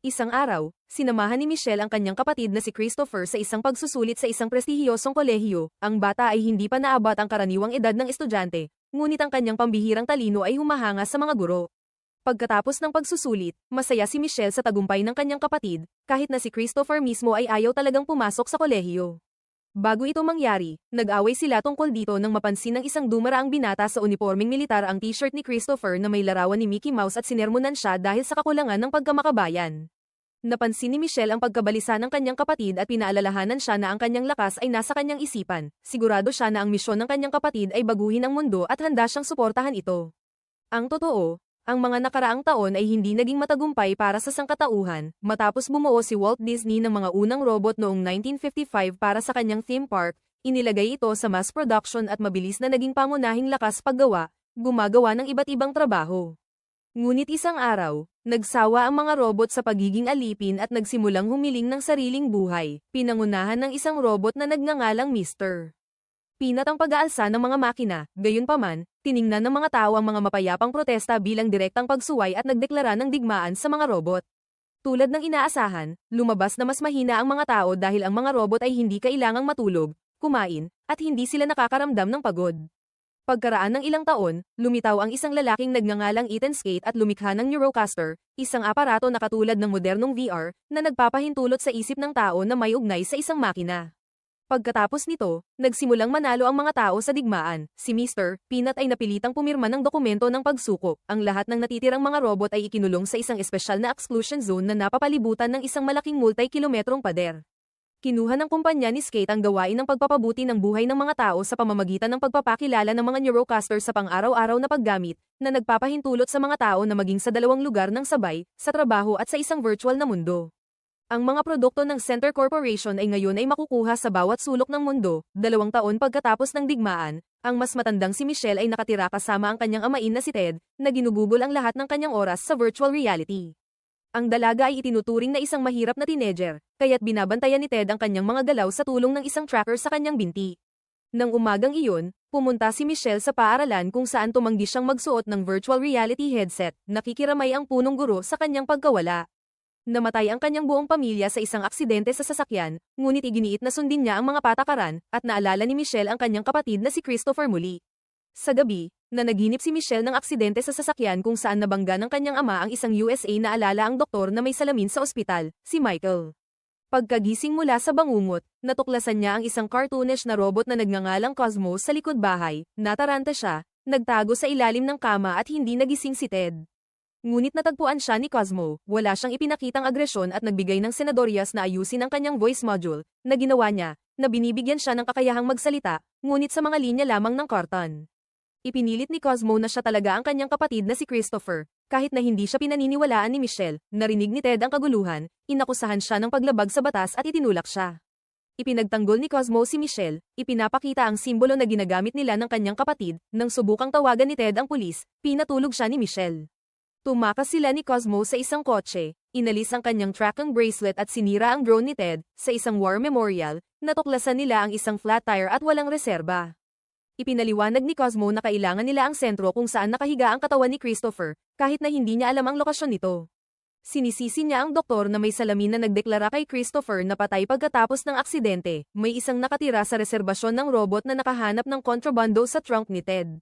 Isang araw, sinamahan ni Michelle ang kanyang kapatid na si Christopher sa isang pagsusulit sa isang prestihiyosong kolehiyo. Ang bata ay hindi pa naabot ang karaniwang edad ng estudyante, ngunit ang kanyang pambihirang talino ay humahanga sa mga guro. Pagkatapos ng pagsusulit, masaya si Michelle sa tagumpay ng kanyang kapatid, kahit na si Christopher mismo ay ayaw talagang pumasok sa kolehiyo. Bago ito mangyari, nag-away sila tungkol dito nang mapansin ng isang dumaraang binata sa uniformeng militar ang t-shirt ni Christopher na may larawan ni Mickey Mouse at sinermonan siya dahil sa kakulangan ng pagkamakabayan. Napansin ni Michelle ang pagkabalisa ng kanyang kapatid at pinaalalahanan siya na ang kanyang lakas ay nasa kanyang isipan. Sigurado siya na ang misyon ng kanyang kapatid ay baguhin ang mundo at handa siyang suportahan ito. Ang totoo, ang mga nakaraang taon ay hindi naging matagumpay para sa sangkatauhan, matapos bumuo si Walt Disney ng mga unang robot noong 1955 para sa kanyang theme park, inilagay ito sa mass production at mabilis na naging pangunahing lakas paggawa, gumagawa ng iba't ibang trabaho. Ngunit isang araw, nagsawa ang mga robot sa pagiging alipin at nagsimulang humiling ng sariling buhay, pinangunahan ng isang robot na nagngangalang Mr. Pinat ang pag-aalsa ng mga makina, gayunpaman, tiningnan ng mga tao ang mga mapayapang protesta bilang direktang pagsuway at nagdeklara ng digmaan sa mga robot. Tulad ng inaasahan, lumabas na mas mahina ang mga tao dahil ang mga robot ay hindi kailangang matulog, kumain, at hindi sila nakakaramdam ng pagod. Pagkaraan ng ilang taon, lumitaw ang isang lalaking nagngangalang Ethan Skate at lumikha ng Neurocaster, isang aparato na katulad ng modernong VR, na nagpapahintulot sa isip ng tao na may ugnay sa isang makina. Pagkatapos nito, nagsimulang manalo ang mga tao sa digmaan. Si Mr. Peanut ay napilitang pumirma ng dokumento ng pagsuko. Ang lahat ng natitirang mga robot ay ikinulong sa isang espesyal na exclusion zone na napapalibutan ng isang malaking multi-kilometrong pader. Kinuha ng kumpanya ni Skate ang gawain ng pagpapabuti ng buhay ng mga tao sa pamamagitan ng pagpapakilala ng mga Neurocaster sa pang-araw-araw na paggamit, na nagpapahintulot sa mga tao na maging sa dalawang lugar ng sabay, sa trabaho at sa isang virtual na mundo. Ang mga produkto ng Center Corporation ay ngayon ay makukuha sa bawat sulok ng mundo. Dalawang taon pagkatapos ng digmaan, ang mas matandang si Michelle ay nakatira kasama ang kanyang amain na si Ted, na ginugugol ang lahat ng kanyang oras sa virtual reality. Ang dalaga ay itinuturing na isang mahirap na teenager, kaya't binabantayan ni Ted ang kanyang mga galaw sa tulong ng isang tracker sa kanyang binti. Nang umagang iyon, pumunta si Michelle sa paaralan kung saan tumanggi siyang magsuot ng virtual reality headset, nakikiramay ang punong guro sa kanyang pagkawala. Namatay ang kanyang buong pamilya sa isang aksidente sa sasakyan, ngunit iginiit na sundin niya ang mga patakaran, at naalala ni Michelle ang kanyang kapatid na si Christopher muli. Sa gabi, na naginip si Michelle ng aksidente sa sasakyan kung saan nabangga ng kanyang ama ang isang USA na alala ang doktor na may salamin sa ospital, si Michael. Pagkagising mula sa bangungot, natuklasan niya ang isang cartoonish na robot na nagngangalang Cosmo sa likod bahay, nataranta siya, nagtago sa ilalim ng kama at hindi nagising si Ted. Ngunit natagpuan siya ni Cosmo, wala siyang ipinakitang agresyon at nagbigay ng senadorias na ayusin ang kanyang voice module, na ginawa niya, na binibigyan siya ng kakayahang magsalita, ngunit sa mga linya lamang ng karton. Ipinilit ni Cosmo na siya talaga ang kanyang kapatid na si Christopher, kahit na hindi siya pinaniniwalaan ni Michelle, narinig ni Ted ang kaguluhan, inakusahan siya ng paglabag sa batas at itinulak siya. Ipinagtanggol ni Cosmo si Michelle, ipinapakita ang simbolo na ginagamit nila ng kanyang kapatid, nang subukang tawagan ni Ted ang pulis, pinatulog siya ni Michelle. Tumakas sila ni Cosmo sa isang kotse, inalis ang kanyang tracking bracelet at sinira ang drone ni Ted, sa isang war memorial, natuklasan nila ang isang flat tire at walang reserba. Ipinaliwanag ni Cosmo na kailangan nila ang sentro kung saan nakahiga ang katawan ni Christopher, kahit na hindi niya alam ang lokasyon nito. Sinisisi niya ang doktor na may salamin na nagdeklara kay Christopher na patay pagkatapos ng aksidente, may isang nakatira sa reserbasyon ng robot na nakahanap ng kontrabando sa trunk ni Ted.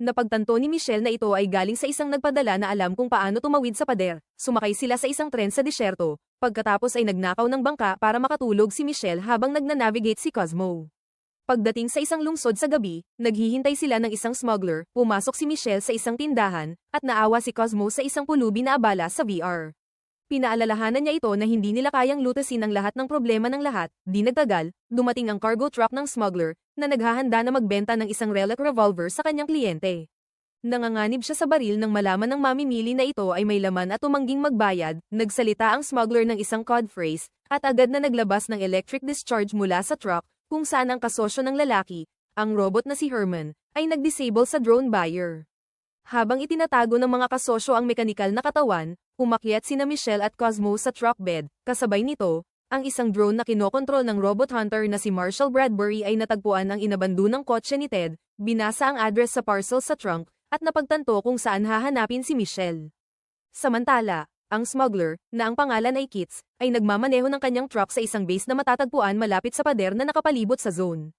Napagtanto ni Michelle na ito ay galing sa isang nagpadala na alam kung paano tumawid sa pader. Sumakay sila sa isang tren sa disyerto. Pagkatapos ay nagnakaw ng bangka para makatulog si Michelle habang nagnanavigate si Cosmo. Pagdating sa isang lungsod sa gabi, naghihintay sila ng isang smuggler, pumasok si Michelle sa isang tindahan, at naawa si Cosmo sa isang pulubi na abala sa VR. Pinaalalahanan niya ito na hindi nila kayang lutasin ang lahat ng problema ng lahat, di nagtagal, dumating ang cargo truck ng smuggler, na naghahanda na magbenta ng isang relic revolver sa kanyang kliyente. Nanganganib siya sa baril nang malaman ng mamimili na ito ay may laman at tumangging magbayad, nagsalita ang smuggler ng isang code phrase, at agad na naglabas ng electric discharge mula sa truck, kung saan ang kasosyo ng lalaki, ang robot na si Herman, ay nag-disable sa drone buyer. Habang itinatago ng mga kasosyo ang mekanikal na katawan, Umakyat sina Michelle at Cosmo sa truck bed, kasabay nito, ang isang drone na kinokontrol ng robot hunter na si Marshall Bradbury ay natagpuan ang inabando ng kotse ni Ted, binasa ang address sa parcel sa trunk, at napagtanto kung saan hahanapin si Michelle. Samantala, ang smuggler, na ang pangalan ay Kits, ay nagmamaneho ng kanyang truck sa isang base na matatagpuan malapit sa pader na nakapalibot sa zone.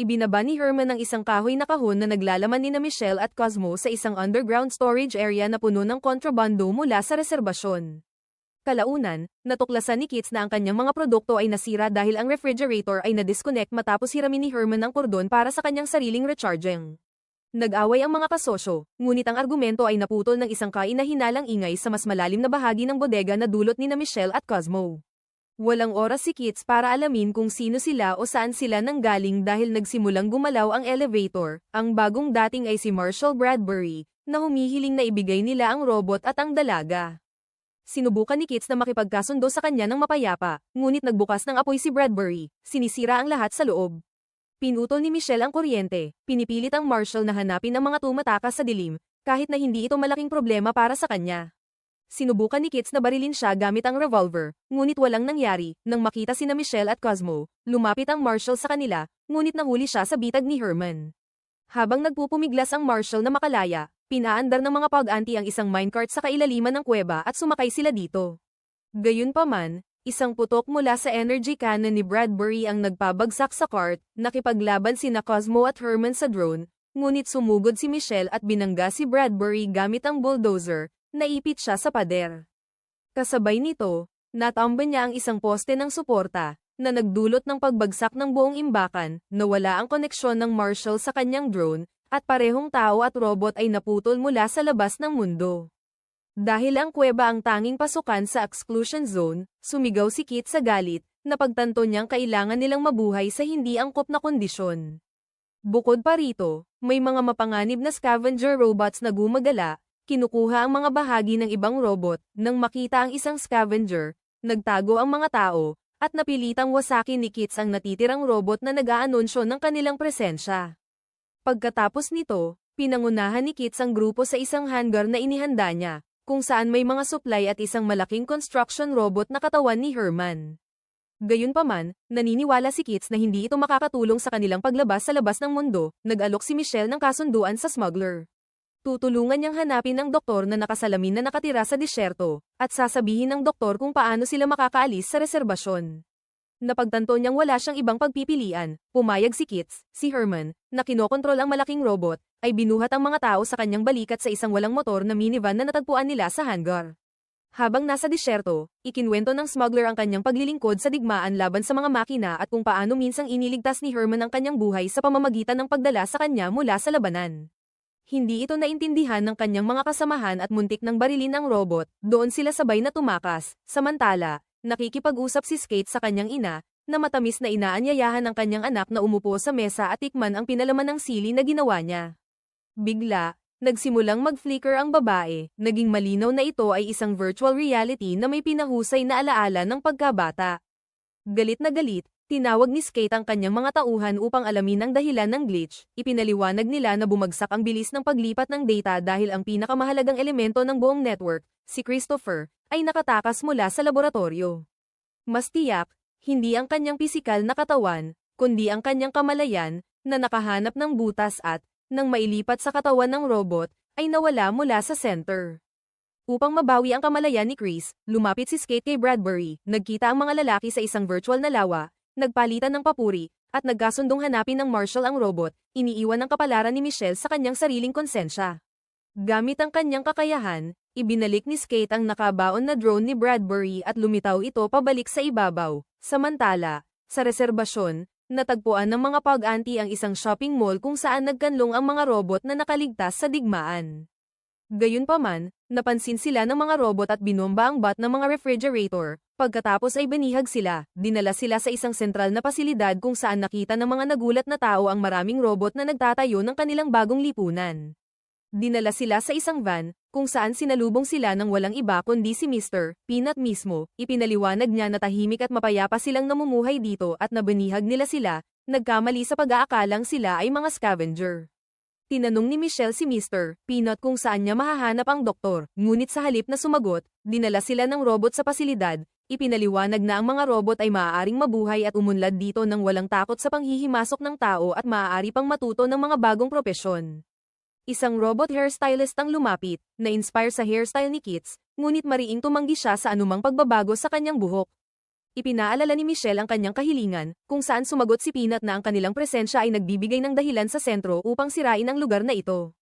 Ibinaba ni Herman ang isang kahoy na kahon na naglalaman ni na Michelle at Cosmo sa isang underground storage area na puno ng kontrabando mula sa reserbasyon. Kalaunan, natuklasan ni Kits na ang kanyang mga produkto ay nasira dahil ang refrigerator ay na-disconnect matapos hiramin ni Herman ang kordon para sa kanyang sariling recharging. Nag-away ang mga kasosyo, ngunit ang argumento ay naputol ng isang kainahinalang ingay sa mas malalim na bahagi ng bodega na dulot ni na Michelle at Cosmo. Walang oras si Kits para alamin kung sino sila o saan sila nanggaling dahil nagsimulang gumalaw ang elevator, ang bagong dating ay si Marshall Bradbury, na humihiling na ibigay nila ang robot at ang dalaga. Sinubukan ni Kits na makipagkasundo sa kanya ng mapayapa, ngunit nagbukas ng apoy si Bradbury, sinisira ang lahat sa loob. Pinutol ni Michelle ang kuryente, pinipilit ang Marshall na hanapin ang mga tumatakas sa dilim, kahit na hindi ito malaking problema para sa kanya. Sinubukan ni Kits na barilin siya gamit ang revolver, ngunit walang nangyari, nang makita sina Michelle at Cosmo, lumapit ang Marshall sa kanila, ngunit nahuli siya sa bitag ni Herman. Habang nagpupumiglas ang Marshall na makalaya, Pinaandar ng mga pag-anti ang isang minecart sa kailaliman ng kuweba at sumakay sila dito. Gayunpaman, isang putok mula sa energy cannon ni Bradbury ang nagpabagsak sa cart, nakipaglaban sina Cosmo at Herman sa drone, ngunit sumugod si Michelle at binangga si Bradbury gamit ang bulldozer, naipit siya sa pader. Kasabay nito, natamba niya ang isang poste ng suporta, na nagdulot ng pagbagsak ng buong imbakan, nawala ang koneksyon ng Marshall sa kanyang drone, at parehong tao at robot ay naputol mula sa labas ng mundo. Dahil ang kuweba ang tanging pasukan sa exclusion zone, sumigaw si Kit sa galit, na pagtanto niyang kailangan nilang mabuhay sa hindi angkop na kondisyon. Bukod pa rito, may mga mapanganib na scavenger robots na gumagala, kinukuha ang mga bahagi ng ibang robot, nang makita ang isang scavenger, nagtago ang mga tao, at napilitang wasakin ni Kits ang natitirang robot na nag-aanunsyo ng kanilang presensya. Pagkatapos nito, pinangunahan ni Kits ang grupo sa isang hangar na inihanda niya, kung saan may mga supply at isang malaking construction robot na katawan ni Herman. Gayunpaman, naniniwala si Kits na hindi ito makakatulong sa kanilang paglabas sa labas ng mundo, nag-alok si Michelle ng kasunduan sa smuggler. Tutulungan niyang hanapin ang doktor na nakasalamin na nakatira sa disyerto, at sasabihin ng doktor kung paano sila makakaalis sa reserbasyon. Napagtanto niyang wala siyang ibang pagpipilian, pumayag si Kits, si Herman, na kinokontrol ang malaking robot, ay binuhat ang mga tao sa kanyang balikat sa isang walang motor na minivan na natagpuan nila sa hangar. Habang nasa disyerto, ikinwento ng smuggler ang kanyang paglilingkod sa digmaan laban sa mga makina at kung paano minsang iniligtas ni Herman ang kanyang buhay sa pamamagitan ng pagdala sa kanya mula sa labanan. Hindi ito naintindihan ng kanyang mga kasamahan at muntik ng barilin ang robot, doon sila sabay na tumakas, samantala, nakikipag-usap si Skate sa kanyang ina, na matamis na inaanyayahan ng kanyang anak na umupo sa mesa at tikman ang pinalaman ng sili na ginawa niya. Bigla, nagsimulang mag-flicker ang babae, naging malinaw na ito ay isang virtual reality na may pinahusay na alaala ng pagkabata. Galit na galit, tinawag ni Skate ang kanyang mga tauhan upang alamin ang dahilan ng glitch, ipinaliwanag nila na bumagsak ang bilis ng paglipat ng data dahil ang pinakamahalagang elemento ng buong network, si Christopher, ay nakatakas mula sa laboratorio. Mas tiyak, hindi ang kanyang pisikal na katawan, kundi ang kanyang kamalayan, na nakahanap ng butas at, nang mailipat sa katawan ng robot, ay nawala mula sa center. Upang mabawi ang kamalayan ni Chris, lumapit si Skate kay Bradbury, nagkita ang mga lalaki sa isang virtual na lawa, nagpalitan ng papuri, at nagkasundong hanapin ng Marshall ang robot, iniiwan ng kapalaran ni Michelle sa kanyang sariling konsensya. Gamit ang kanyang kakayahan, Ibinalik ni Skate ang nakabaon na drone ni Bradbury at lumitaw ito pabalik sa ibabaw. Samantala, sa reserbasyon, natagpuan ng mga pag-anti ang isang shopping mall kung saan nagkanlong ang mga robot na nakaligtas sa digmaan. Gayunpaman, napansin sila ng mga robot at binomba ang bat ng mga refrigerator. Pagkatapos ay binihag sila, dinala sila sa isang sentral na pasilidad kung saan nakita ng mga nagulat na tao ang maraming robot na nagtatayo ng kanilang bagong lipunan. Dinala sila sa isang van, kung saan sinalubong sila ng walang iba kundi si Mr. Peanut mismo, ipinaliwanag niya na tahimik at mapayapa silang namumuhay dito at nabanihag nila sila, nagkamali sa pag-aakalang sila ay mga scavenger. Tinanong ni Michelle si Mr. Peanut kung saan niya mahahanap ang doktor, ngunit sa halip na sumagot, dinala sila ng robot sa pasilidad, ipinaliwanag na ang mga robot ay maaaring mabuhay at umunlad dito nang walang takot sa panghihimasok ng tao at maaari pang matuto ng mga bagong propesyon. Isang robot hairstylist ang lumapit, na-inspire sa hairstyle ni Kits, ngunit mariing tumanggi siya sa anumang pagbabago sa kanyang buhok. Ipinaalala ni Michelle ang kanyang kahilingan, kung saan sumagot si Peanut na ang kanilang presensya ay nagbibigay ng dahilan sa sentro upang sirain ang lugar na ito.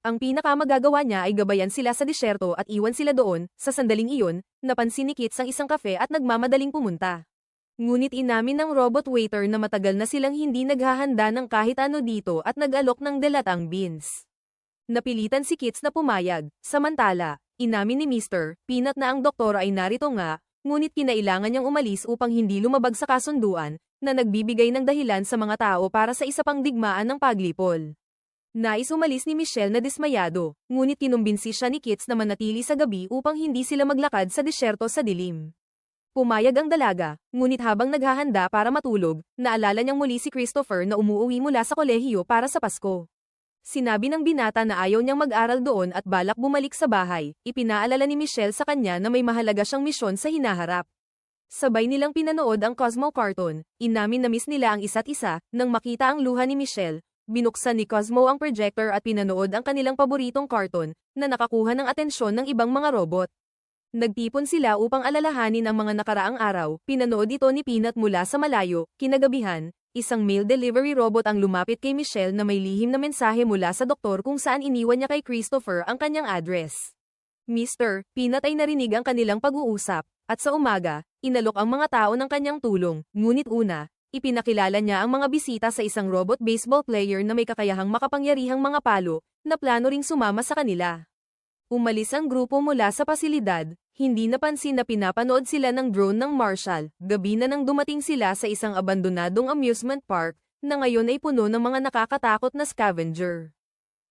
Ang pinakamagagawa niya ay gabayan sila sa disyerto at iwan sila doon, sa sandaling iyon, napansin ni Kits ang isang kafe at nagmamadaling pumunta. Ngunit inamin ng robot waiter na matagal na silang hindi naghahanda ng kahit ano dito at nag-alok ng delatang beans. Napilitan si Kits na pumayag, samantala, inamin ni Mr. Peanut na ang doktor ay narito nga, ngunit kinailangan niyang umalis upang hindi lumabag sa kasunduan, na nagbibigay ng dahilan sa mga tao para sa isa pang digmaan ng paglipol. Nais umalis ni Michelle na dismayado, ngunit kinumbinsi siya ni Kits na manatili sa gabi upang hindi sila maglakad sa disyerto sa dilim. Pumayag ang dalaga, ngunit habang naghahanda para matulog, naalala niyang muli si Christopher na umuuwi mula sa kolehiyo para sa Pasko. Sinabi ng binata na ayaw niyang mag-aral doon at balak bumalik sa bahay, ipinaalala ni Michelle sa kanya na may mahalaga siyang misyon sa hinaharap. Sabay nilang pinanood ang Cosmo cartoon, inamin na miss nila ang isa't isa, nang makita ang luha ni Michelle, binuksan ni Cosmo ang projector at pinanood ang kanilang paboritong cartoon, na nakakuha ng atensyon ng ibang mga robot. Nagtipon sila upang alalahanin ang mga nakaraang araw, pinanood ito ni Peanut mula sa malayo, kinagabihan, isang mail delivery robot ang lumapit kay Michelle na may lihim na mensahe mula sa doktor kung saan iniwan niya kay Christopher ang kanyang address. Mr. Peanut ay narinig ang kanilang pag-uusap, at sa umaga, inalok ang mga tao ng kanyang tulong, ngunit una, ipinakilala niya ang mga bisita sa isang robot baseball player na may kakayahang makapangyarihang mga palo, na plano ring sumama sa kanila. Umalis ang grupo mula sa pasilidad, hindi napansin na pinapanood sila ng drone ng Marshall, gabi na nang dumating sila sa isang abandonadong amusement park, na ngayon ay puno ng mga nakakatakot na scavenger.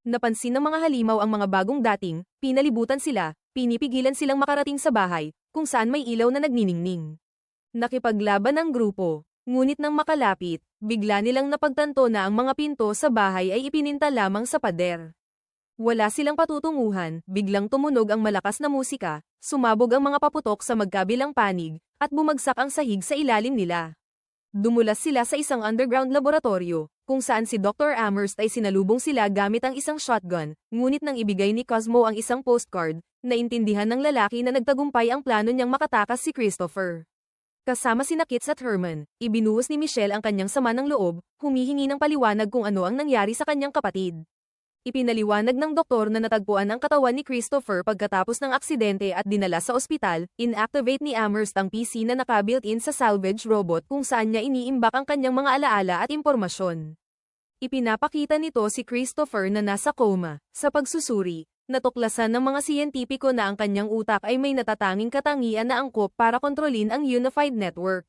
Napansin ng mga halimaw ang mga bagong dating, pinalibutan sila, pinipigilan silang makarating sa bahay, kung saan may ilaw na nagniningning. Nakipaglaban ang grupo, ngunit nang makalapit, bigla nilang napagtanto na ang mga pinto sa bahay ay ipininta lamang sa pader. Wala silang patutunguhan, biglang tumunog ang malakas na musika, sumabog ang mga paputok sa magkabilang panig, at bumagsak ang sahig sa ilalim nila. Dumulas sila sa isang underground laboratorio, kung saan si Dr. Amherst ay sinalubong sila gamit ang isang shotgun, ngunit nang ibigay ni Cosmo ang isang postcard, naintindihan ng lalaki na nagtagumpay ang plano niyang makatakas si Christopher. Kasama si Kits at Herman, ibinuhos ni Michelle ang kanyang sama ng loob, humihingi ng paliwanag kung ano ang nangyari sa kanyang kapatid. Ipinaliwanag ng doktor na natagpuan ang katawan ni Christopher pagkatapos ng aksidente at dinala sa ospital, inactivate ni Amherst ang PC na nakabuilt-in sa salvage robot kung saan niya iniimbak ang kanyang mga alaala at impormasyon. Ipinapakita nito si Christopher na nasa coma, sa pagsusuri, natuklasan ng mga siyentipiko na ang kanyang utak ay may natatanging katangian na angkop para kontrolin ang unified network.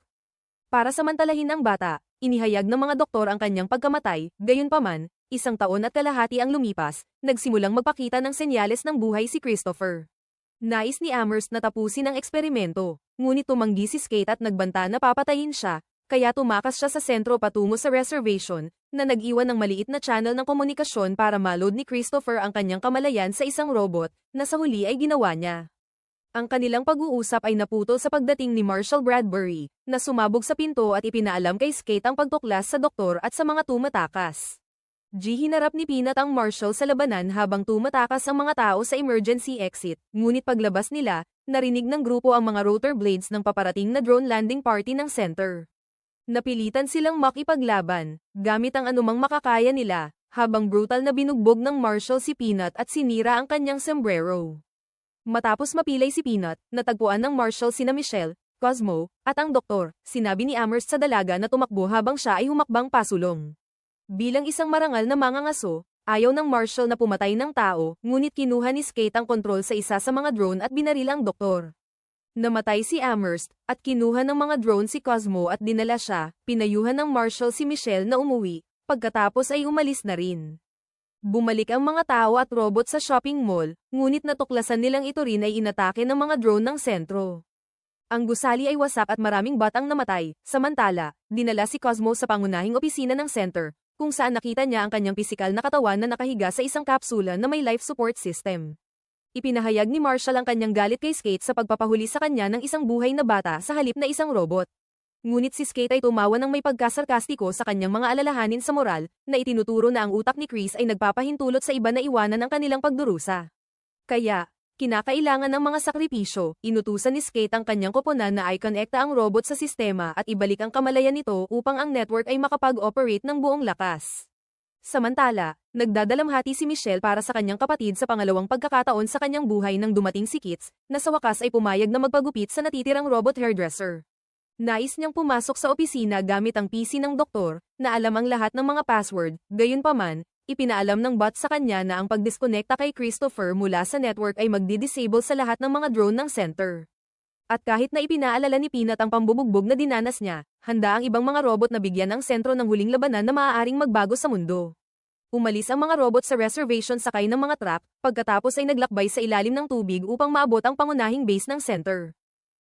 Para samantalahin ang bata, inihayag ng mga doktor ang kanyang pagkamatay, gayunpaman, isang taon at kalahati ang lumipas, nagsimulang magpakita ng senyales ng buhay si Christopher. Nais ni Amherst na tapusin ang eksperimento, ngunit tumanggi si Skate at nagbanta na papatayin siya, kaya tumakas siya sa sentro patungo sa reservation, na nag-iwan ng maliit na channel ng komunikasyon para maload ni Christopher ang kanyang kamalayan sa isang robot, na sa huli ay ginawa niya. Ang kanilang pag-uusap ay naputol sa pagdating ni Marshall Bradbury, na sumabog sa pinto at ipinaalam kay Skate ang pagtuklas sa doktor at sa mga tumatakas. G hinarap ni Peanut ang Marshall sa labanan habang tumatakas ang mga tao sa emergency exit, ngunit paglabas nila, narinig ng grupo ang mga rotor blades ng paparating na drone landing party ng center. Napilitan silang makipaglaban, gamit ang anumang makakaya nila, habang brutal na binugbog ng Marshall si Peanut at sinira ang kanyang sombrero. Matapos mapilay si Peanut, natagpuan ng Marshall sina Michelle, Cosmo, at ang doktor, sinabi ni Amherst sa dalaga na tumakbo habang siya ay humakbang pasulong. Bilang isang marangal na mangangaso, ayaw ng Marshall na pumatay ng tao, ngunit kinuha ni Skate ang kontrol sa isa sa mga drone at binaril ang doktor. Namatay si Amherst, at kinuha ng mga drone si Cosmo at dinala siya, pinayuhan ng Marshall si Michelle na umuwi, pagkatapos ay umalis na rin. Bumalik ang mga tao at robot sa shopping mall, ngunit natuklasan nilang ito rin ay inatake ng mga drone ng sentro. Ang gusali ay wasak at maraming batang namatay, samantala, dinala si Cosmo sa pangunahing opisina ng center, kung saan nakita niya ang kanyang pisikal na katawan na nakahiga sa isang kapsula na may life support system. Ipinahayag ni Marshall ang kanyang galit kay Skate sa pagpapahuli sa kanya ng isang buhay na bata sa halip na isang robot. Ngunit si Skate ay tumawa ng may pagkasarkastiko sa kanyang mga alalahanin sa moral, na itinuturo na ang utak ni Chris ay nagpapahintulot sa iba na iwanan ang kanilang pagdurusa. Kaya, kinakailangan ng mga sakripisyo, inutusan ni Skate ang kanyang koponan na i-connecta ang robot sa sistema at ibalik ang kamalayan nito upang ang network ay makapag-operate ng buong lakas. Samantala, nagdadalamhati si Michelle para sa kanyang kapatid sa pangalawang pagkakataon sa kanyang buhay nang dumating si Kits, na sa wakas ay pumayag na magpagupit sa natitirang robot hairdresser. Nais niyang pumasok sa opisina gamit ang PC ng doktor, na alam ang lahat ng mga password, gayunpaman, ipinaalam ng bot sa kanya na ang pagdiskonekta kay Christopher mula sa network ay magdi-disable sa lahat ng mga drone ng center. At kahit na ipinaalala ni Peanut ang pambubugbog na dinanas niya, handa ang ibang mga robot na bigyan ang sentro ng huling labanan na maaaring magbago sa mundo. Umalis ang mga robot sa reservation sakay ng mga trap, pagkatapos ay naglakbay sa ilalim ng tubig upang maabot ang pangunahing base ng center.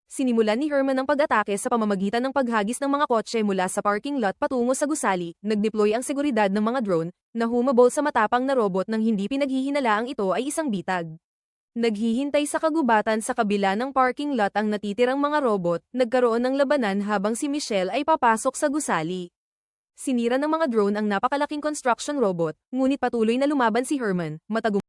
Sinimulan ni Herman ang pag-atake sa pamamagitan ng paghagis ng mga kotse mula sa parking lot patungo sa gusali, nag-deploy ang seguridad ng mga drone, na humabol sa matapang na robot nang hindi pinaghihinalaang ito ay isang bitag. Naghihintay sa kagubatan sa kabila ng parking lot ang natitirang mga robot, nagkaroon ng labanan habang si Michelle ay papasok sa gusali. Sinira ng mga drone ang napakalaking construction robot, ngunit patuloy na lumaban si Herman, matagum